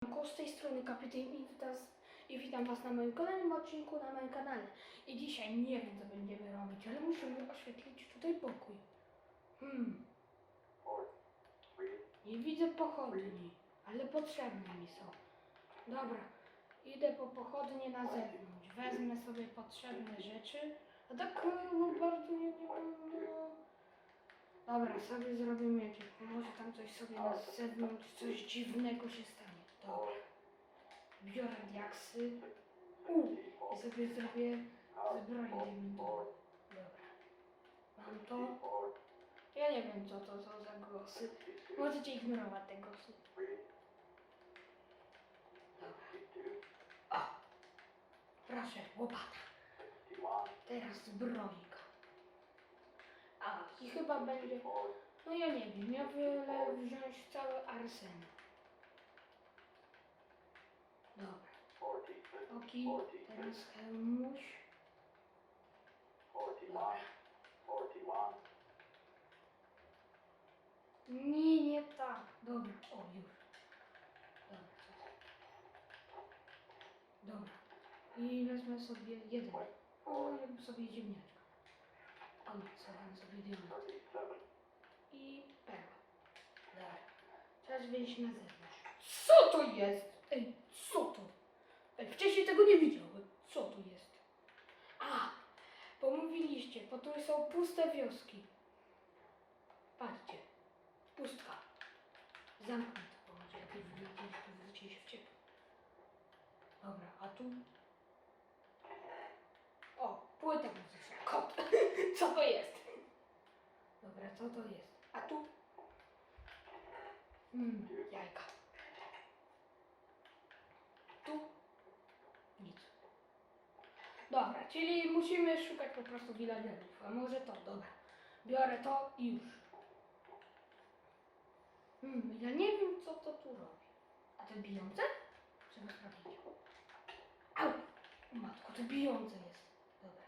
Z tej strony Kapitän i witam, i witam Was na moim kolejnym odcinku na moim kanale. I dzisiaj nie wiem co będziemy robić, ale musimy oświetlić tutaj pokój. Hmm, nie widzę pochodni, ale potrzebne mi są. Dobra, idę po pochodnie na zewnątrz. Wezmę sobie potrzebne rzeczy. A tak no, bardzo nie, nie no. Dobra, sobie zrobimy może tam coś sobie na zewnątrz, coś dziwnego się stanie. Dobra. Biorę diaksy. U, i sobie zrobię zbroję. Dobra. Mam to. Ja nie wiem co to są za głosy. Możecie ignorować te głosy. Dobra. O! Proszę, łopata. Teraz zbrojka. A, i chyba będzie... No ja nie wiem, ja wolę wziąć cały arsenał. Dobra. Oki, teraz hełmuś. Dobra. Nie, nie tak. Dobra, o już. Dobra. Dobra. I wezmę sobie jeden. O, jakby sobie ziemniaczka. O, sobie sobie diament. I perła. Dobra. Teraz wyjść na zewnątrz. Co to jest? Ej, co to? Ej, wcześniej tego nie widziałem. Co to jest? A, bo mówiliście, bo tu są puste wioski. Patrzcie. Pustka. Zamknę to, bo się w ciepło. Dobra, a tu? O, płyta muzyczna. Kot. Co to jest? Dobra, co to jest? A tu? Hmm, jajka. Tu? Nic. Dobra, czyli musimy szukać po prostu villagerów. A może to, dobra. Biorę to i już. Hmm, ja nie wiem co to tu robi. A te bijące? Trzeba sprawdzić. Au! Matko, to bijące jest. Dobra.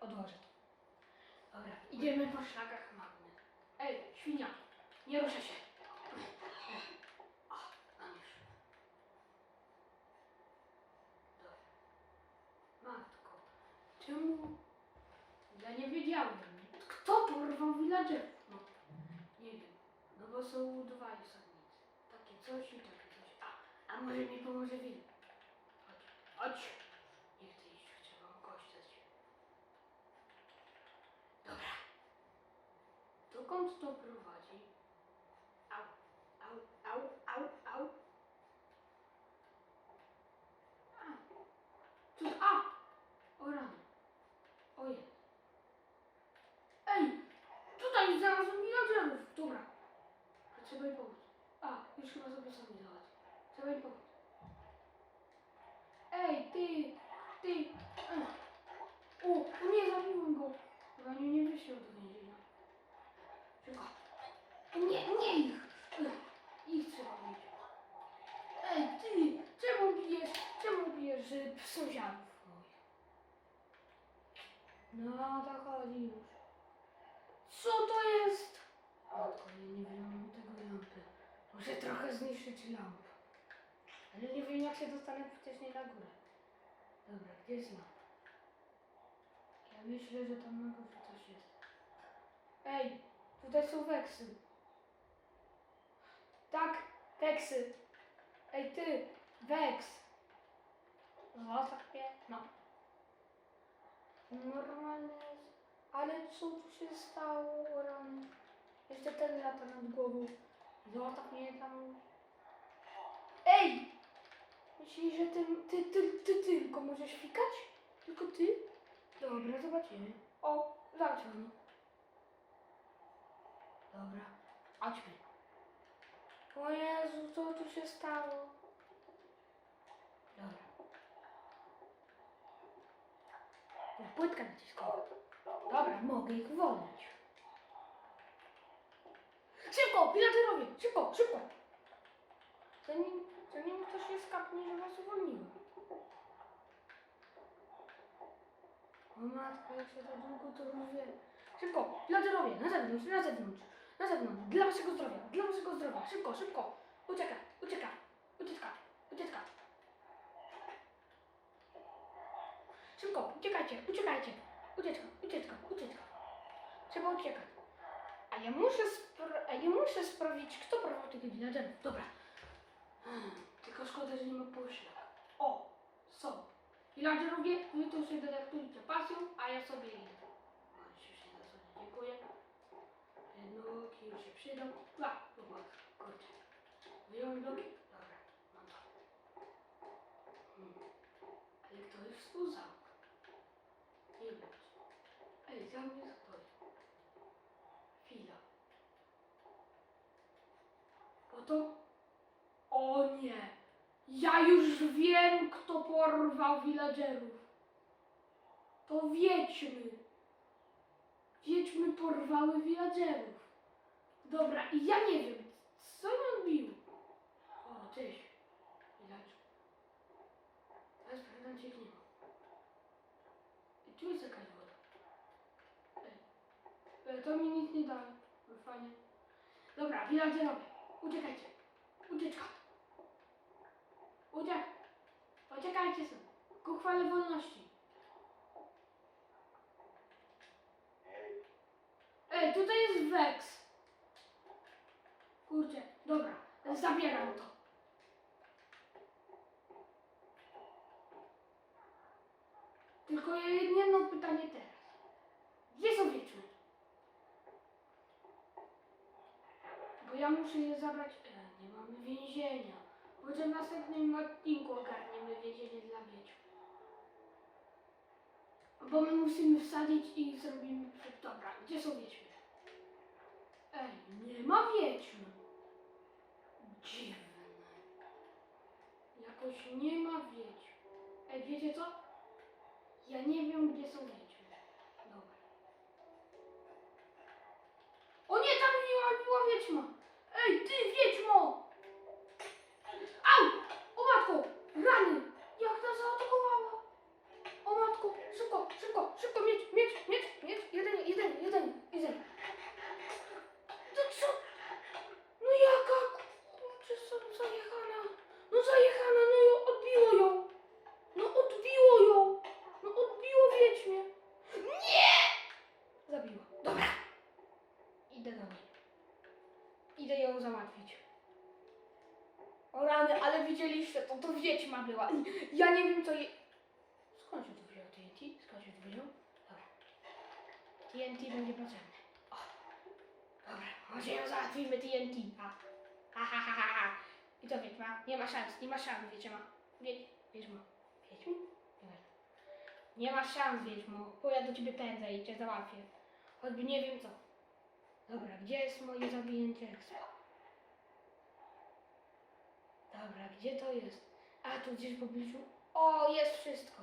Odłożę to. Dobra, idziemy po szlakach magny. Ej, świnia, nie ruszaj się. O, mam już. Dobra. Matko, czemu... Ja nie wiedziałem. Kto porwał villagerów? No, nie wiem. No bo są dwa osadnicy. Takie coś i takie coś. A, a może mi pomoże wilk? Chodź, chodź. Nie chcę iść, chcę wam kość dać. Dobra. Dokąd to prowadzi? Au, au, au, au, au. A, tu, a! O rany. O jest. Ej, tutaj znalazłem villagerów. Dobra. A trzeba im pomóc. A, już chyba sobie sami im pomóc. Ej, ty, ty. O, o nie, zabiłem go. Chyba nie, nie wyszło do więzienia. Szybko. Nie, nie ich. Ich trzeba mieć. Ej, ty, czemu bijesz, czemu bijesz sąsiadów moich? No, to chodzi już. Co to jest? Matko, ja nie wiem tego lampy. Muszę trochę zniszczyć lampę. Ale nie wiem jak się dostanę wcześniej na górę. Dobra, gdzie jest? Ja myślę, że tam na górze coś jest. Ej, tutaj są weksy. Tak, weksy. Ej ty, weks. Zostaw mnie. No. Normalnie jest. Ale co tu się stało, rany? Jeszcze ten lata nad głową. Zostaw mnie tam. Ej! Myślisz, że ty, ty, ty, ty tylko możesz fikać? Tylko ty? Dobra, zobaczymy. O, zobaczymy. Dobra, chodźmy. O Jezu, co tu się stało? Dobra. O, Płytka naciskowa. Dobra, mogę ich wolnić. Szybko, piloterowie! Szybko, szybko! Zanim, to nim ktoś nie skapnie, że was uwolniło. O matko, jak się to długo to mówię. Szybko, laderowie, na zewnątrz, na zewnątrz, na zewnątrz, dla waszego zdrowia, dla waszego zdrowia, szybko, szybko, ucieka, ucieka, ucieka, ucieka. Szybko, uciekajcie, uciekajcie, ucieczka, ucieczka, ucieczka. Trzeba uciekać. A ja muszę, spra- a ja muszę sprawdzić, kto prowadził tych laderów. Dobra, tylko szkoda, że nie ma poszlak. O, są. Villagerowie, wy tu się delektujcie pasją, a ja sobie idę. Już się nie zasłonię, dziękuję. Bloki już się przydą. A, dobra, kurczę. Wyjąłem bloki? Dobra, mam to. Hmm. Ale kto tu zamk? Nie wiem. Ej, za mnie stoi. Chwila. Oto... O nie! Ja już wiem, kto porwał villagerów. To wiedźmy. Wiedźmy porwały villagerów. Dobra, i ja nie wiem, co on bił. O, cześć. Villager. Ja sprawdzam cię nie. I tu jest jakaś woda. Ej. To mi nic nie. No fajnie. Dobra, villagerowie. Uciekajcie. Ucieczka. Uciek. Uciekajcie sobie. Ku chwale wolności. Ej, tutaj jest Vex. Kurczę, dobra, zabieram to. Tylko jedno pytanie teraz. Gdzie są wiedźmy? Bo ja muszę je zabrać. E, nie mamy więzienia. Może w następnym odcinku ogarniemy więzienie dla wiedźm. Bo my musimy wsadzić i zrobimy. Dobra, gdzie są wiedźmy? Ej, nie ma wiedźm. Dziwne. Jakoś nie ma wiedźm. Ej, wiecie co? Ja nie wiem, gdzie są wiedźmy. Dobra. O nie, tam była, była wiedźma. Ej, ty wiedźmo! Au! O matko! Rany! Jak nas zaatakowała! O matko! Szybko, szybko, szybko! Mieć, mieć, mieć, mieć! Jeden, jeden, jeden, jeden. To co? No jaka kurczę są zajechana? No zajechana, no ją odbiło ją! No odbiło ją! No odbiło wiedźmie! Nie! Zabiło. Dobra. Idę do niej. Idę ją załatwić. O rany, ale widzieliście, to to wiedźma była. Ja nie wiem co je... Skąd się tu wziął TNT? Skąd się tu wziął? Dobra. TNT będzie potrzebne. O. Dobra, może ją załatwimy TNT. Ha. Ha, ha, ha, ha, ha. I to wiedźma. Nie ma szans, nie ma szans, wiedźma. Wie... Wiedźma. Wiedźmi? Nie. Nie ma szans, wiedźmo. Bo ja do ciebie pędzę i cię załatwię. Choćby nie wiem co. Dobra, gdzie jest moje zabijęcie expa? Dobra, gdzie to jest? A, tu gdzieś w pobliżu. O, jest wszystko.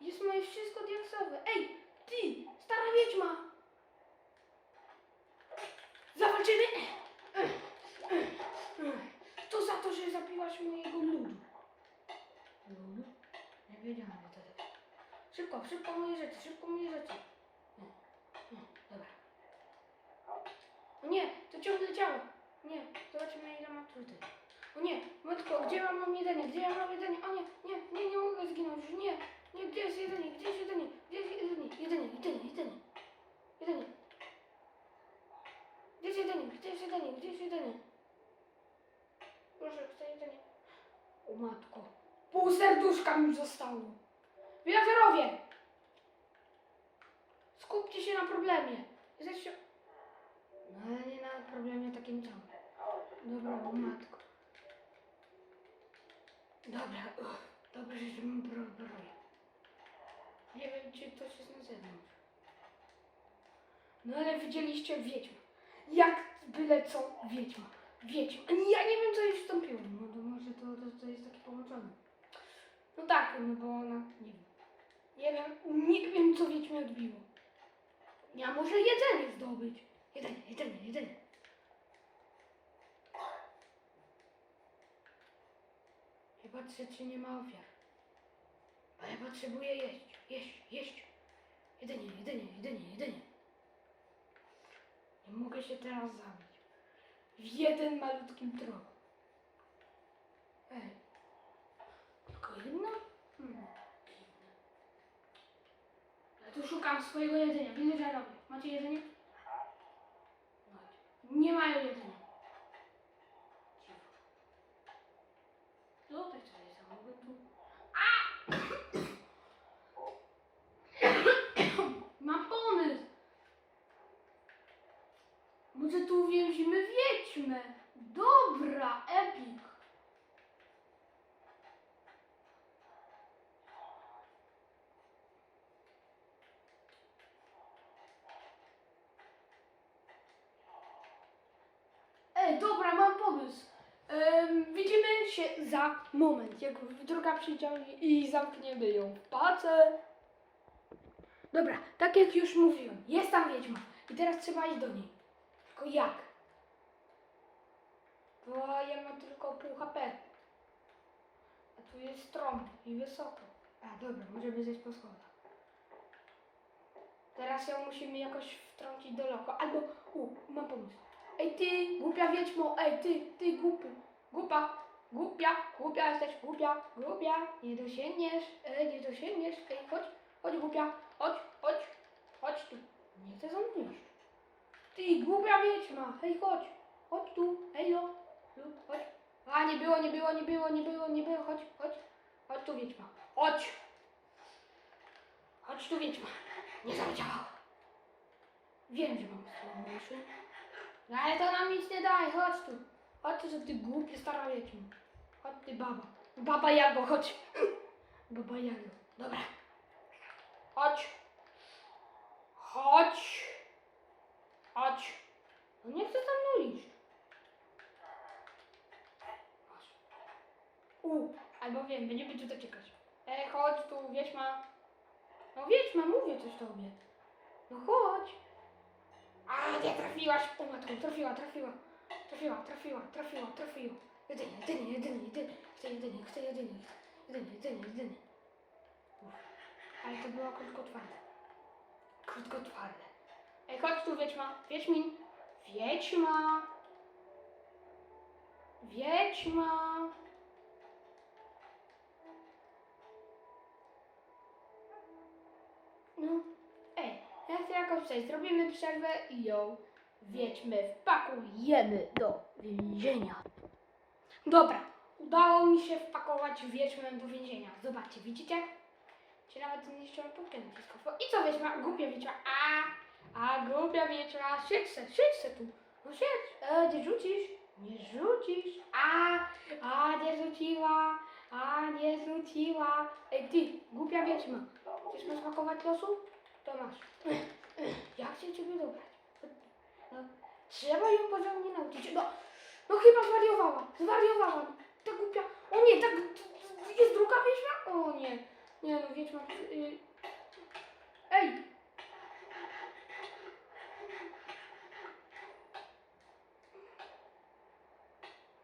Jest moje wszystko diaksowe. Ej, ty, stara wiedźma! Zawalczymy? To za to, że zabiłaś mojego ludu. Ludu? Nie wiedziałam, że to tak. Szybko, szybko moje rzeczy, szybko moje rzeczy. Dobra. O nie, to ciągle działa. Nie, zobaczymy ile ma tutaj. O nie, matko, gdzie ja mam jedzenie? Gdzie ja mam jedzenie? O nie, nie, nie, nie mogę zginąć. Nie, nie, gdzie jest jedzenie? Gdzie jest jedzenie? Gdzie jest jedzenie? Jedzenie, jedzenie, jedzenie. Jedzenie. Gdzie jest jedzenie? Gdzie jest jedzenie? Gdzie jest jedzenie? Proszę, chcę jedzenie. O matko, pół serduszka mi zostało. Villagerowie! Skupcie się na problemie. Jesteście... No ale nie na problemie takim całym. Dobra, matko. Dobra, dobrze, że mam. Nie wiem, czy ktoś jest na zewnątrz. No ale widzieliście wiedźmę. Jak byle co wiedźma. Wiedźma. Ja nie wiem, co jej wstąpiło. No to może to, to, to jest takie połączone. No tak, no bo ona... Nie wiem. Nie wiem, nie wiem, co wiedźmie odbiło. Ja muszę jedzenie zdobyć. Jedzenie, jedzenie, jedzenie. patrzę, czy nie ma ofiar. Ale potrzebuję jeść, jeść, jeść. Jedynie, jedynie, jedynie, jedynie. Nie mogę się teraz zabić. W jeden malutkim trochu. Ej. Tylko jedna? Hmm. Ja tu szukam swojego jedzenia. Widzę, że robię. Macie jedzenie? Nie mają jedzenia. Wiedźmę. Dobra, epic. Dobra, mam pomysł. Widzimy się za moment, jak druga przyjdzie i zamkniemy ją w. Dobra, tak jak już mówiłem, jest tam wiedźma i teraz trzeba iść do niej. Tylko jak? Bo ja mam tylko pół HP. A tu jest strom i wysoko. A dobra, możemy zejść po schodach. Teraz ją musimy jakoś wtrącić do lochu. Albo, u, mam pomysł. Ej ty, głupia wiedźmo, ej ty, ty głupi, głupa, głupia, głupia jesteś, głupia, głupia, nie dosięgniesz, ej, nie dosięgniesz, ej, chodź, chodź głupia, chodź, chodź, chodź tu, nie chcę zamkniesz. Ty, głupia wiedźma, hej, chodź, chodź tu, hej, lo, chodź. A, nie było, nie było, nie było, nie było, nie było, chodź, chodź, chodź tu wiedźma, chodź. Chodź tu wiedźma, nie zadziałało. Wiem, że mam słabe uszy. No ale to nam nic nie daje, chodź tu. Chodź tu, że ty głupie stara wiedźmo. Chodź ty baba. Baba Jago, chodź. Baba Jago. Dobra. Chodź. Chodź. Chodź. No nie chcę tam mną. U, albo wiem, będziemy tutaj czekać. Ej, chodź tu, wiedźma. No wiedźma, mówię coś tobie. No chodź. A, nie trafiłaś! O matko, trafiła, trafiła. Trafiła, trafiła, trafiła, trafiła. Jedynie, jedynie, jedynie, jedynie. Chcę jedynie, chcę jedynie. Jedynie, jedynie, jedynie. Uff. Ale to było krótkotwarde. Krótkotwarde. Ej, chodź tu, Wiedźma. Wiedźmin. Wiedźma. Wiedźma. No, ej, chcę jakoś przejść. Zrobimy przerwę i ją wiedźmy, wpakujemy do więzienia. Dobra, udało mi się wpakować wiedźmę do więzienia. Zobaczcie, widzicie? Czy nawet zniszczyłem półkę naciskową. I co wiedźma? Głupia wiedźma. A, a głupia wiedźma. Siedź se, siedź se tu. No siedź. E, nie rzucisz. Nie rzucisz. A, a nie rzuciła. A nie rzuciła. Ej ty, głupia wiedźma. Chcesz mi smakować losu? To masz. Jak się ciebie dobrać? No, trzeba ją porządnie nauczyć. No, no chyba zwariowała. Zwariowała. Ta głupia. O nie, tak. Jest druga wiedźma? O nie. Nie no, wiedźma. y- Ej!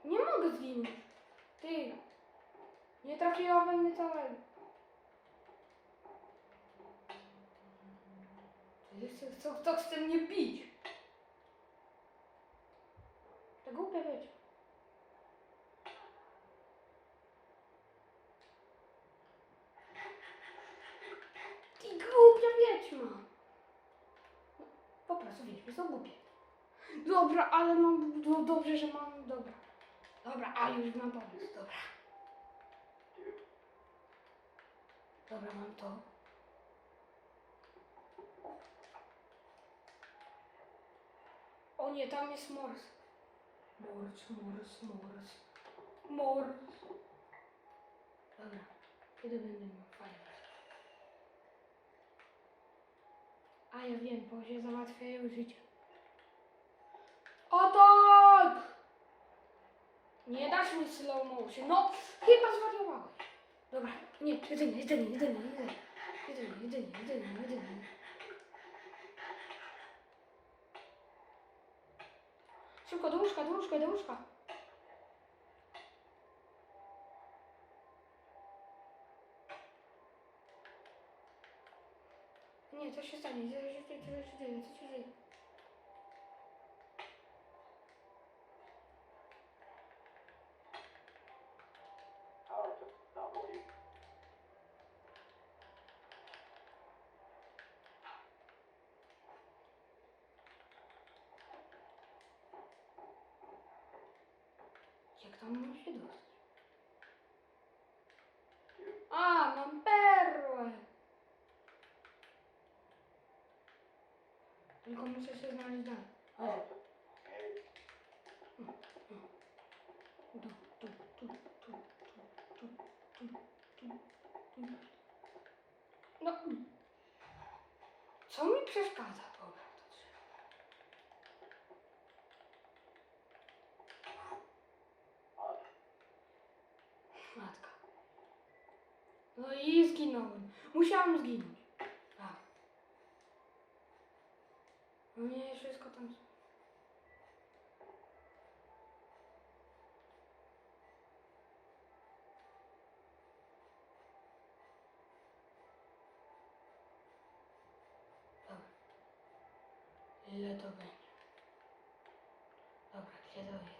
Nie mogę zginąć. Ty. Nie trafiła we mnie całego. Jeszcze co, kto chce mnie bić? To głupia wiedźma. Ty głupia wiedźma. Po prostu wiedźmy są głupie. Dobra, ale mam, no dobrze, że mam, dobra. Dobra, a już mam pomysł, dobra. Dobra, mam to. O nie, tam jest mors. Mors, mors, mors. Mors. Dobra, kiedy będę miał fajnie. A ja wiem, bo się załatwiają życie. O tak! Nie dasz mi slow motion. No, chyba zwariowałeś. Dobra, nie, jedynie, jedynie, jedynie. Jedynie, jedynie, jedynie, jedynie. Szybko, do łóżka, do łóżka, do łóżka. Nie, co się stanie? Co Estamos nos dois. Ah, non perro! Ele começou a se esmalizar. Olha. No. Co mi przeszkadza? tam zginąć. Tak. No nie, wszystko tam... Ile to będzie? Dobra, gdzie to jest?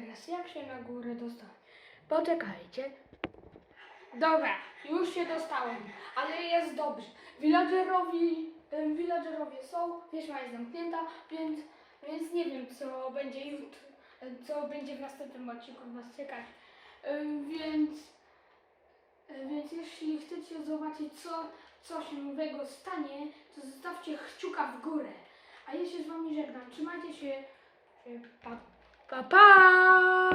Teraz jak się na górę dostać? Poczekajcie. Dobra, już się dostałem, ale jest dobrze. Villagerowi, em, villagerowie są, wieża jest zamknięta, więc, więc nie wiem, co będzie jutro, co będzie w następnym odcinku was czekać. Więc, więc jeśli chcecie zobaczyć, co, co się nowego stanie, to zostawcie chciuka w górę. A ja się z wami żegnam. Trzymajcie się. Pa. Pa, pa!